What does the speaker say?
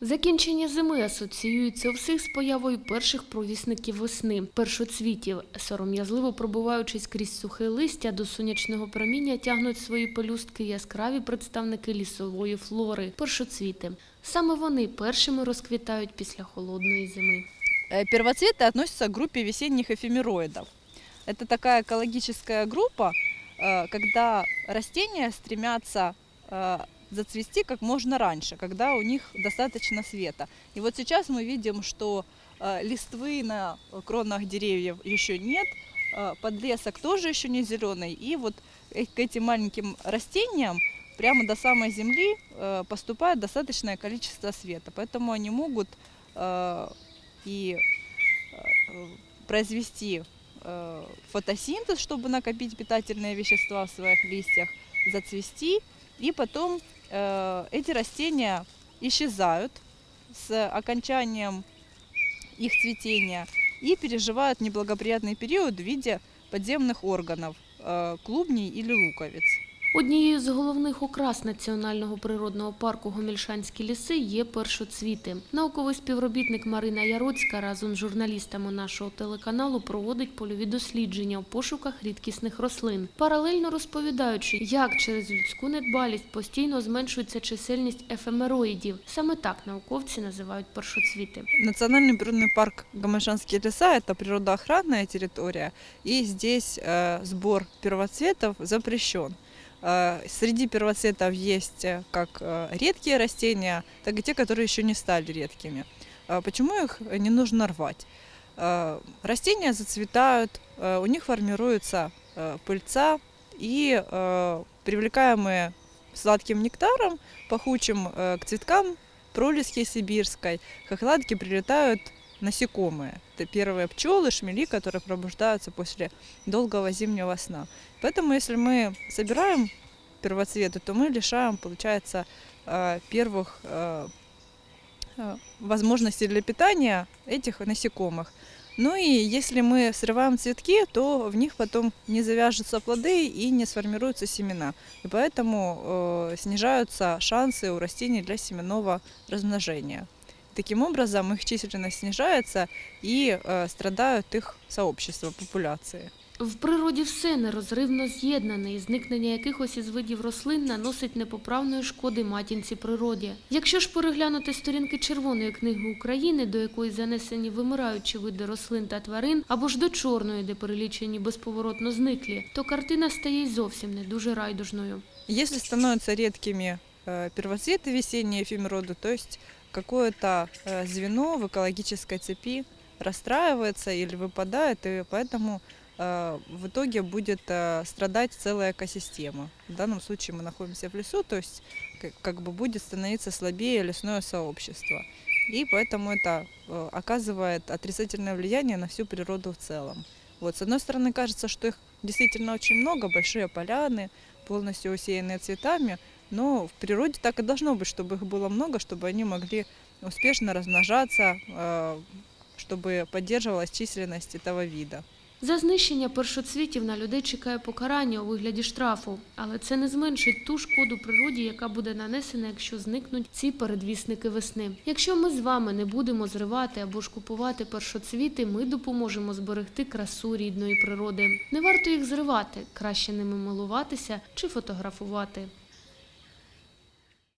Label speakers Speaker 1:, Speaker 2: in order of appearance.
Speaker 1: Закінчення зими асоціюється у всіх з появою перших провісників весни, першоцвітів. Сором'язливо пробиваючись крізь сухе листя, до сонячного проміння тягнуть свої пелюстки яскраві представники лісової флори – першоцвіти. Саме вони першими розквітають після холодної зими.
Speaker 2: Э, Первоцветы относятся к группе весенних эфемероидов. Это такая экологическая группа, э, когда растения стремятся э, зацвести как можно раньше, когда у них достаточно света. И вот сейчас мы видим, что э, листвы на кронах деревьев еще нет, э, подлесок тоже еще не зеленый. И вот э- к этим маленьким растениям прямо до самой земли поступает достаточное количество света. Поэтому они могут и произвести фотосинтез, чтобы накопить питательные вещества в своих листьях, зацвести, и потом эти растения исчезают с окончанием их цветения и переживают неблагоприятный период в виде подземных органов, э, клубней или луковиц.
Speaker 1: Однією з головних окрас Національного природного парку Гомельшанські ліси є першоцвіти. Науковий співробітник Марина Яроцька разом з журналістами нашого телеканалу проводить польові дослідження у пошуках рідкісних рослин, паралельно розповідаючи, як через людську недбалість постійно зменшується чисельність ефемероїдів. Саме так науковці називають першоцвіти.
Speaker 2: Национальный природный парк Гомельшанские леса – это природоохранная территория, и здесь э, сбор первоцветов запрещен. Э, Среди первоцветов есть э, как э, редкие растения, так и те, которые еще не стали редкими. Э, Почему их не нужно рвать? Э, Растения зацветают, э, у них формируется э, пыльца, и э, привлекаемые сладким нектаром, пахучим э, к цветкам пролески сибирской, хохладки прилетают насекомые. Это первые пчелы, шмели, которые пробуждаются после долгого зимнего сна. Поэтому, если мы собираем первоцветы, то мы лишаем, получается, э, первых э, э, возможностей для питания этих насекомых. Ну и если мы срываем цветки, то в них потом не завяжутся плоды и не сформируются семена. И поэтому э, снижаются шансы у растений для семенного размножения. Таким образом, их численность снижается и э, страдают их сообщества, популяции.
Speaker 1: В природі все нерозривно з'єднане, і зникнення якихось із видів рослин наносить непоправної шкоди матінці природі. Якщо ж переглянути сторінки Червоної книги України, до якої занесені вимираючі види рослин та тварин, або ж до чорної, де перелічені безповоротно зниклі, то картина стає й зовсім не дуже райдужною.
Speaker 2: Если становятся редкими э, первоцветы весенние эфемероды, то есть какое-то э, звено в экологической цепи расстраивается или выпадает, и поэтому э, в итоге будет э, страдать целая экосистема. В данном случае мы находимся в лесу, то есть как, бы будет становиться слабее лесное сообщество. И поэтому это э, оказывает отрицательное влияние на всю природу в целом. Вот, с одной стороны, кажется, что их действительно очень много, большие поляны, полностью усеянные цветами, но в природе так и должно быть, чтобы их было много, чтобы они могли успешно размножаться, э, чтобы поддерживалась численность этого вида.
Speaker 1: За знищення першоцвітів на людей чекає покарання у вигляді штрафу, але це не зменшить ту шкоду природі, яка буде нанесена, якщо зникнуть ці передвісники весни. Якщо ми з вами не будемо зривати або ж купувати першоцвіти, ми допоможемо зберегти красу рідної природи. Не варто їх зривати, краще ними милуватися чи фотографувати.